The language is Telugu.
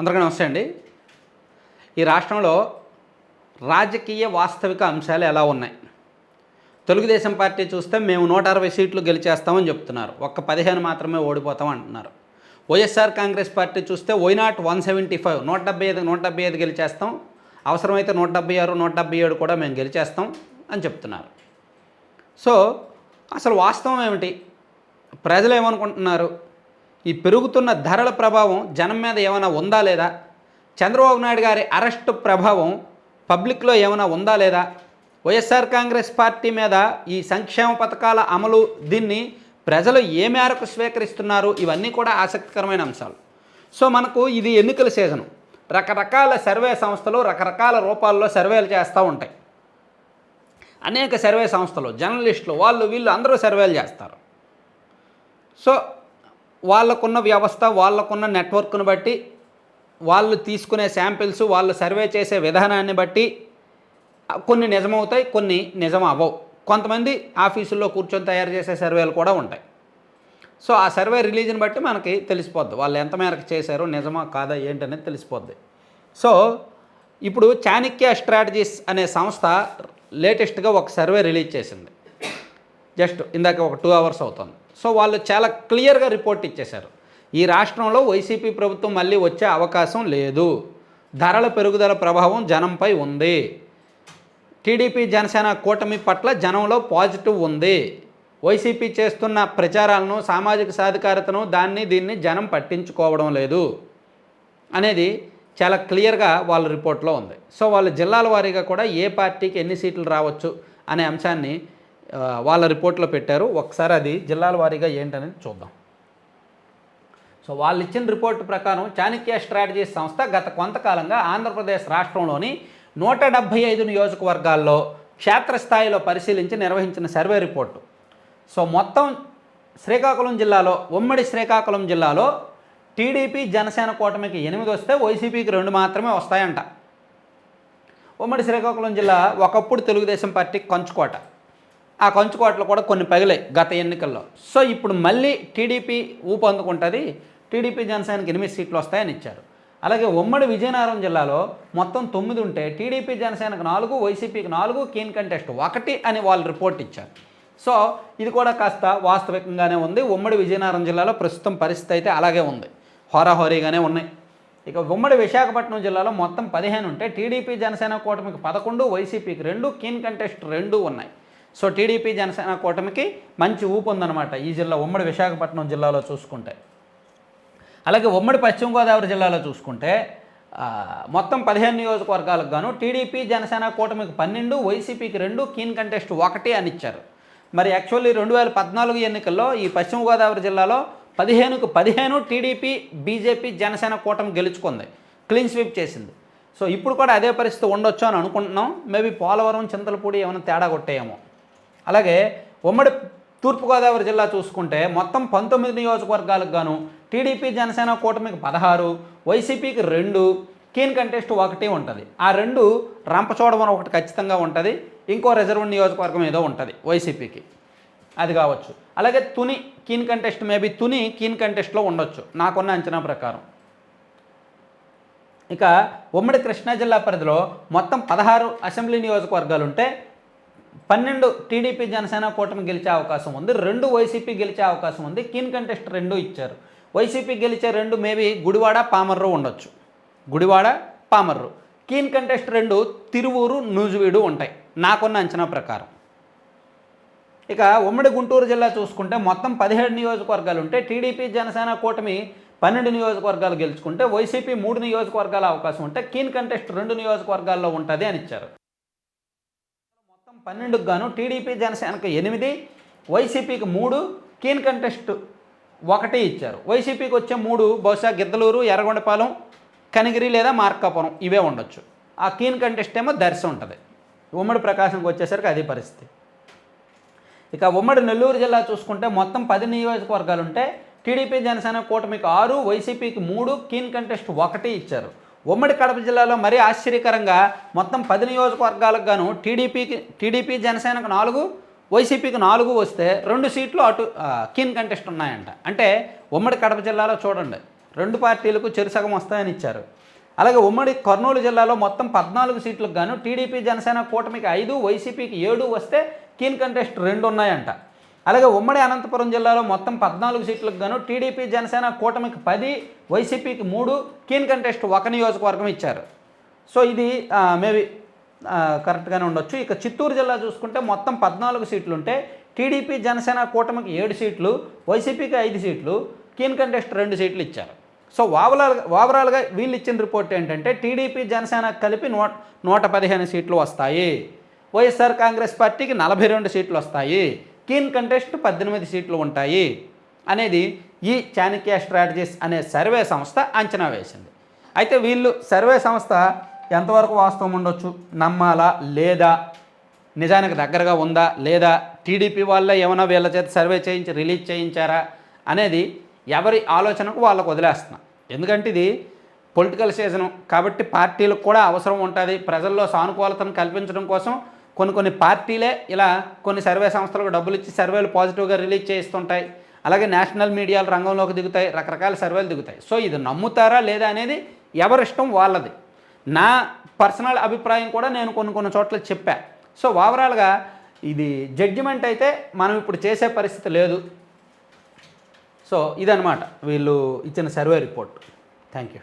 అందరికీ నమస్తే అండి. ఈ రాష్ట్రంలో రాజకీయ వాస్తవిక అంశాలు ఎలా ఉన్నాయి? తెలుగుదేశం పార్టీ చూస్తే మేము నూట అరవై సీట్లు గెలిచేస్తామని చెప్తున్నారు. ఒక్క పదిహేను మాత్రమే ఓడిపోతాం అంటున్నారు. వైఎస్ఆర్ కాంగ్రెస్ పార్టీ చూస్తే why not one seventy five నూట డెబ్బై ఐదు నూట డెబ్బై ఐదు గెలిచేస్తాం. అవసరమైతే నూట డెబ్బై ఆరు నూట డెబ్బై ఏడు కూడా మేము గెలిచేస్తాం అని చెప్తున్నారు. సో అసలు వాస్తవం ఏమిటి? ప్రజలు ఏమనుకుంటున్నారు? ఈ పెరుగుతున్న ధరల ప్రభావం జనం మీద ఏమైనా ఉందా లేదా? చంద్రబాబు నాయుడు గారి అరెస్టు ప్రభావం పబ్లిక్లో ఏమైనా ఉందా లేదా? వైఎస్ఆర్ కాంగ్రెస్ పార్టీ మీద ఈ సంక్షేమ పథకాల అమలు దీన్ని ప్రజలు ఏ మేరకు స్వీకరిస్తున్నారు? ఇవన్నీ కూడా ఆసక్తికరమైన అంశాలు. సో మనకు ఇది ఎన్నికల సీజను. రకరకాల సర్వే సంస్థలు రకరకాల రూపాల్లో సర్వేలు చేస్తూ ఉంటాయి. అనేక సర్వే సంస్థలు జర్నలిస్టులు వాళ్ళు వీళ్ళు అందరూ సర్వేలు చేస్తారు. సో వాళ్ళకున్న వ్యవస్థ వాళ్ళకున్న నెట్వర్క్ను బట్టి వాళ్ళు తీసుకునే శాంపిల్స్ వాళ్ళు సర్వే చేసే విధానాన్ని బట్టి కొన్ని నిజమవుతాయి కొన్ని నిజం అవ్వవు కొంతమంది ఆఫీసుల్లో కూర్చొని తయారు చేసే సర్వేలు కూడా ఉంటాయి. సో ఆ సర్వే రిలీజ్ని బట్టి మనకి తెలిసిపోద్ది. వాళ్ళు ఎంత మేరకు చేశారో నిజమా కాదా ఏంటనేది తెలిసిపోద్ది. సో ఇప్పుడు చాణక్య స్ట్రాటజీస్ అనే సంస్థ లేటెస్ట్గా ఒక సర్వే రిలీజ్ చేసింది. జస్ట్ ఇందాక ఒక టూ అవర్స్ అవుతుంది. సో వాళ్ళు చాలా క్లియర్గా రిపోర్ట్ ఇచ్చేశారు. ఈ రాష్ట్రంలో వైసీపీ ప్రభుత్వం మళ్ళీ వచ్చే అవకాశం లేదు. ధరల పెరుగుదల ప్రభావం జనంపై ఉంది. టీడీపీ జనసేన కూటమి పట్ల జనంలో పాజిటివ్ ఉంది. వైసీపీ చేస్తున్న ప్రచారాలను సామాజిక సాధికారతను దాన్ని దీన్ని జనం పట్టించుకోవడం లేదు అనేది చాలా క్లియర్గా వాళ్ళ రిపోర్ట్లో ఉంది. సో వాళ్ళ జిల్లాల వారీగా కూడా ఏ పార్టీకి ఎన్ని సీట్లు రావచ్చు అనే అంశాన్ని వాళ్ళ రిపోర్ట్లో పెట్టారు. ఒకసారి అది జిల్లాల వారీగా ఏంటనేది చూద్దాం. సో వాళ్ళు ఇచ్చిన రిపోర్టు ప్రకారం చాణక్య స్ట్రాటజీ సంస్థ గత కొంతకాలంగా ఆంధ్రప్రదేశ్ రాష్ట్రంలోని నూట డెబ్భై ఐదు నియోజకవర్గాల్లో క్షేత్రస్థాయిలో పరిశీలించి నిర్వహించిన సర్వే రిపోర్టు. సో మొత్తం శ్రీకాకుళం జిల్లాలో ఉమ్మడి శ్రీకాకుళం జిల్లాలో టీడీపీ జనసేన కూటమికి ఎనిమిది వస్తే వైసీపీకి రెండు మాత్రమే వస్తాయంట. ఉమ్మడి శ్రీకాకుళం జిల్లా ఒకప్పుడు తెలుగుదేశం పార్టీ కంచుకోట. ఆ కంచుకోట్లు కూడా కొన్ని పగిలాయి గత ఎన్నికల్లో. సో ఇప్పుడు మళ్ళీ టీడీపీ ఊపందుకుంటుంది టీడీపీ జనసేనకి ఎనిమిది సీట్లు వస్తాయని ఇచ్చారు. అలాగే ఉమ్మడి విజయనగరం జిల్లాలో మొత్తం తొమ్మిది ఉంటే టీడీపీ జనసేనకు నాలుగు వైసీపీకి నాలుగు కీన్ కంటెస్ట్ ఒకటి అని వాళ్ళు రిపోర్ట్ ఇచ్చారు. సో ఇది కూడా కాస్త వాస్తవికంగానే ఉంది. ఉమ్మడి విజయనగరం జిల్లాలో ప్రస్తుతం పరిస్థితి అయితే అలాగే ఉంది. హోరాహోరీగానే ఉన్నాయి. ఇక ఉమ్మడి విశాఖపట్నం జిల్లాలో మొత్తం పదిహేను ఉంటే టీడీపీ జనసేన కూటమికి పదకొండు వైసీపీకి రెండు కీన్ కంటెస్ట్ రెండు ఉన్నాయి. సో టీడీపీ జనసేన కూటమికి మంచి ఊపు ఉందన్నమాట ఈ జిల్లా ఉమ్మడి విశాఖపట్నం జిల్లాలో చూసుకుంటే. అలాగే ఉమ్మడి పశ్చిమ గోదావరి జిల్లాలో చూసుకుంటే మొత్తం పదిహేను నియోజకవర్గాలకు గాను టీడీపీ జనసేన కూటమికి పన్నెండు వైసీపీకి రెండు కీన్ కంటెస్ట్ ఒకటి అని ఇచ్చారు. మరి యాక్చువల్లీ రెండు వేల పద్నాలుగు ఎన్నికల్లో ఈ పశ్చిమ గోదావరి జిల్లాలో పదిహేనుకు పదిహేను టీడీపీ బీజేపీ జనసేన కూటమి గెలుచుకుంది. క్లీన్ స్వీప్ చేసింది. సో ఇప్పుడు కూడా అదే పరిస్థితి ఉండొచ్చు అని అనుకుంటున్నాం. మేబీ పోలవరం చింతలపూడి ఏమైనా తేడా కొట్టేయేమో. అలాగే ఉమ్మడి తూర్పుగోదావరి జిల్లా చూసుకుంటే మొత్తం పంతొమ్మిది నియోజకవర్గాలకు గాను టీడీపీ జనసేన కూటమికి పదహారు వైసీపీకి రెండు కీన్ కంటెస్ట్ ఒకటి ఉంటుంది. ఆ రెండు రంపచోడవరం ఒకటి ఖచ్చితంగా ఉంటుంది. ఇంకో రిజర్వ్ నియోజకవర్గం ఏదో ఉంటుంది వైసీపీకి. అది కావచ్చు. అలాగే Tuni keen contest maybe Tuni keen కంటెస్ట్లో ఉండొచ్చు. నాకున్న అంచనా ప్రకారం. ఇక ఉమ్మడి కృష్ణా జిల్లా పరిధిలో మొత్తం పదహారు అసెంబ్లీ నియోజకవర్గాలు ఉంటే పన్నెండు టీడీపీ జనసేన కూటమి గెలిచే అవకాశం ఉంది. రెండు వైసీపీ గెలిచే అవకాశం ఉంది. కీన్ కంటెస్ట్ రెండు ఇచ్చారు. వైసీపీ గెలిచే రెండు మేబీ గుడివాడ పామర్రు ఉండొచ్చు. గుడివాడ పామర్రు. కీన్ కంటెస్ట్ రెండు తిరువూరు నూజువీడు ఉంటాయి. నాకున్న అంచనా ప్రకారం. ఇక ఉమ్మడి గుంటూరు జిల్లా చూసుకుంటే మొత్తం పదిహేడు నియోజకవర్గాలు ఉంటే టీడీపీ జనసేన కూటమి పన్నెండు నియోజకవర్గాలు గెలుచుకుంటే వైసీపీ మూడు నియోజకవర్గాల అవకాశం ఉంటే కీన్ కంటెస్ట్ రెండు నియోజకవర్గాల్లో ఉంటుంది అని ఇచ్చారు. పన్నెండుకు గాను టీడీపీ జనసేనకు ఎనిమిది వైసీపీకి మూడు కీన్ కంటెస్ట్ ఒకటి ఇచ్చారు. వైసీపీకి వచ్చే మూడు బహుశా గిద్దలూరు ఎర్రగొండపాలెం కనిగిరి లేదా మార్కాపురం ఇవే ఉండొచ్చు. ఆ కీన్ కంటెస్ట్ ఏమో దర్శ ఉంటుంది. ఉమ్మడి ప్రకాశంకి వచ్చేసరికి అదే పరిస్థితి. ఇక ఉమ్మడి నెల్లూరు జిల్లా చూసుకుంటే మొత్తం పది నియోజకవర్గాలు ఉంటే టీడీపీ జనసేన కూటమికి ఆరు వైసీపీకి మూడు కీన్ కంటెస్ట్ ఒకటి ఇచ్చారు. ఉమ్మడి కడప జిల్లాలో మరీ ఆశ్చర్యకరంగా మొత్తం పది నియోజకవర్గాలకు గాను టీడీపీకి టీడీపీ జనసేనకు నాలుగు వైసీపీకి నాలుగు వస్తే రెండు సీట్లు అటు కీన్ కంటెస్ట్ ఉన్నాయంట. అంటే ఉమ్మడి కడప జిల్లాలో చూడండి రెండు పార్టీలకు చెరుసగం వస్తాయని ఇచ్చారు. అలాగే ఉమ్మడి కర్నూలు జిల్లాలో మొత్తం పద్నాలుగు సీట్లకు గాను టీడీపీ జనసేన కూటమికి ఐదు వైసీపీకి ఏడు వస్తే కీన్ కంటెస్ట్ రెండు ఉన్నాయంట. అలాగే ఉమ్మడి అనంతపురం జిల్లాలో మొత్తం పద్నాలుగు సీట్లకు గాను టీడీపీ జనసేన కూటమికి పది వైసీపీకి మూడు కీన్ కంటెస్ట్ ఒక నియోజకవర్గం ఇచ్చారు. సో ఇది మేబీ కరెక్ట్గానే ఉండొచ్చు. ఇక చిత్తూరు జిల్లా చూసుకుంటే మొత్తం పద్నాలుగు సీట్లు ఉంటే టీడీపీ జనసేన కూటమికి ఏడు సీట్లు వైసీపీకి ఐదు సీట్లు కీన్ కంటెస్ట్ రెండు సీట్లు ఇచ్చారు. సో ఓవరాల్ ఓవరాల్గా వీళ్ళు ఇచ్చిన రిపోర్ట్ ఏంటంటే టీడీపీ జనసేన కలిపి నూట నూట పదిహేను సీట్లు వస్తాయి. వైఎస్ఆర్ కాంగ్రెస్ పార్టీకి నలభై రెండు సీట్లు వస్తాయి. కీన్ కంటెస్ట్ పద్దెనిమిది సీట్లు ఉంటాయి అనేది ఈ చాణక్య స్ట్రాటజీస్ అనే సర్వే సంస్థ అంచనా వేసింది. అయితే వీళ్ళు సర్వే సంస్థ ఎంతవరకు వాస్తవం ఉండొచ్చు? నమ్మాలా? లేదా? నిజానికి దగ్గరగా ఉందా? లేదా? టీడీపీ వాళ్ళే ఏమైనా వీళ్ళ చేత సర్వే చేయించి రిలీజ్ చేయించారా? అనేది ఎవరి ఆలోచనకు వాళ్ళకు వదిలేస్తున్నాం. ఎందుకంటే ఇది పొలిటికల్ సీజను. కాబట్టి పార్టీలకు కూడా అవసరం ఉంటుంది. ప్రజల్లో సానుకూలతను కల్పించడం కోసం కొన్ని కొన్ని పార్టీలే ఇలా కొన్ని సర్వే సంస్థలకు డబ్బులు ఇచ్చి సర్వేలు పాజిటివ్గా రిలీజ్ చేస్తుంటాయి. అలాగే నేషనల్ మీడియాలు రంగంలోకి దిగుతాయి రకరకాల సర్వేలు దిగుతాయి. సో ఇది నమ్ముతారా లేదా అనేది ఎవరిష్టం వాళ్ళది. నా పర్సనల్ అభిప్రాయం కూడా నేను కొన్ని కొన్ని చోట్ల చెప్పా. సో ఓవరాల్గా ఇది జడ్జిమెంట్ అయితే మనం ఇప్పుడు చేసే పరిస్థితి లేదు. సో ఇదనమాట వీళ్ళు ఇచ్చిన సర్వే రిపోర్ట్. Thank you